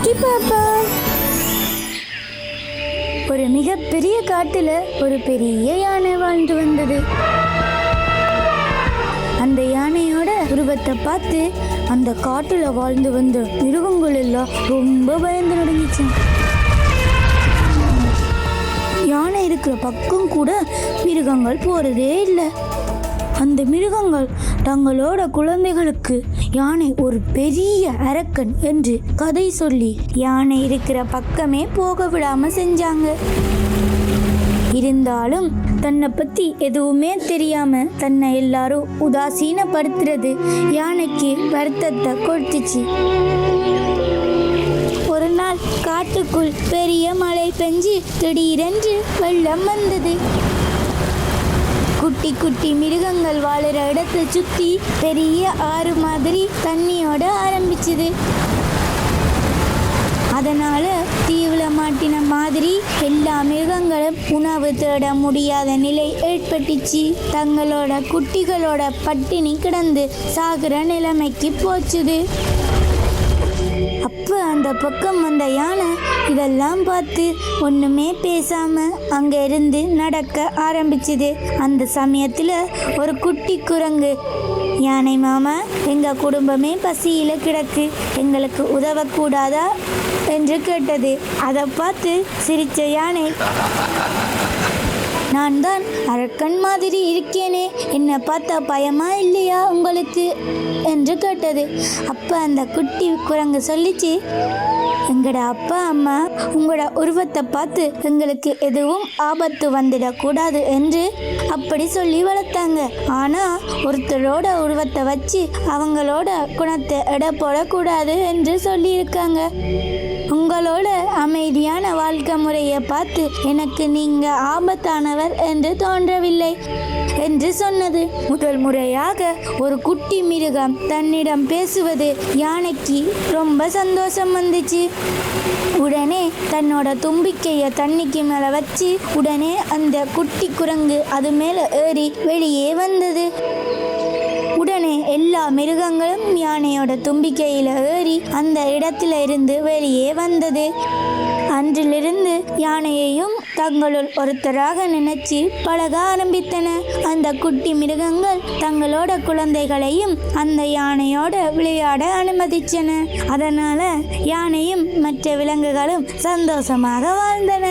குட்டி பாப்பா ஒரு மிகப்பெரிய காட்டுல ஒரு பெரிய யானை வாழ்ந்து வந்தது. அந்த யானையோட உருவத்தை பார்த்து அந்த காட்டுல வாழ்ந்து வந்த மிருகங்கள் எல்லாம் ரொம்ப பயந்து நடந்துச்சு யானை இருக்கிற பக்கம் கூட மிருகங்கள் போறதே இல்லை. அந்த மிருகங்கள் தங்களோட குழந்தைகளுக்கு யானை ஒரு பெரிய அரக்கன் என்று கதை சொல்லி யானை இருக்கிற பக்கமே போக விடாம செஞ்சாங்க. இருந்தாலும் தன்னை பத்தி எதுவுமே தெரியாம தன்னை எல்லாரும் உதாசீனப்படுத்துறது யானைக்கு வருத்தத்தை கொடுத்துச்சு. ஒரு நாள் காட்டுக்குள் பெரிய மழை பெஞ்சு திடீரென்று வெள்ளம் வந்தது. குட்டி குட்டி மிருகங்கள் வாழுற இடத்தை சுத்தி பெரிய ஆறு மாதிரி தண்ணியோட ஆரம்பிச்சுது. அதனால தீவுல மாட்டின மாதிரி எல்லா மிருகங்களும் உணவு தேட முடியாத நிலை ஏற்பட்டுச்சு. தங்களோட குட்டிகளோட பட்டினி கிடந்து சாகுற நிலைமைக்கு போச்சுது. அப்போ அந்த பக்கம் வந்த யானை இதெல்லாம் பார்த்து ஒன்றுமே பேசாமல் அங்கே இருந்து நடக்க ஆரம்பிச்சுது. அந்த சமயத்தில் ஒரு குட்டி குரங்கு யானை மாமா எங்கள் குடும்பமே பசியில் கிடக்கு எங்களுக்கு உதவக்கூடாதா? என்று கேட்டது. அதை பார்த்து சிரித்த யானை நான் தான் அரக்கன் மாதிரி இருக்கேனே. என்னை பார்த்தா பயமா இல்லையா உங்களுக்கு? என்று கேட்டது. அப்போ அந்த குட்டி குரங்கு சொல்லிச்சு எங்களோட அப்பா அம்மா உங்களோட உருவத்தை பார்த்து எங்களுக்கு எதுவும் ஆபத்து வந்துடக்கூடாது என்று அப்படி சொல்லி வளர்த்தாங்க. ஆனால் ஒருத்தரோட உருவத்தை வச்சு அவங்களோட குணத்தை எடை போடக்கூடாது என்று சொல்லியிருக்காங்க. உங்களோட அமைதியான வாழ்க்கை முறையை பார்த்து எனக்கு நீங்க ஆபத்தானவர் என்று தோன்றவில்லை என்று சொன்னது. முதல் முறையாக ஒரு குட்டி மிருகம் தன்னிடம் பேசுவது யானைக்கு ரொம்ப சந்தோஷம் வந்துச்சு. உடனே தன்னோட தும்பிக்கையை தண்ணிக்கு மேலே வச்சு உடனே அந்த குட்டி குரங்கு அது மேலே ஏறி வெளியே வந்தது. எல்லா மிருகங்களும் யானையோட தும்பிக்கையில் ஏறி அந்த இடத்துல இருந்து வெளியே வந்தது. அன்றிலிருந்து யானையையும் தங்களுள் ஒருத்தராக நினைச்சு பழக ஆரம்பித்தன. அந்த குட்டி மிருகங்கள் தங்களோட குழந்தைகளையும் அந்த யானையோட விளையாட அனுமதிச்சன. அதனால யானையும் மற்ற விலங்குகளும் சந்தோஷமாக வாழ்ந்தன.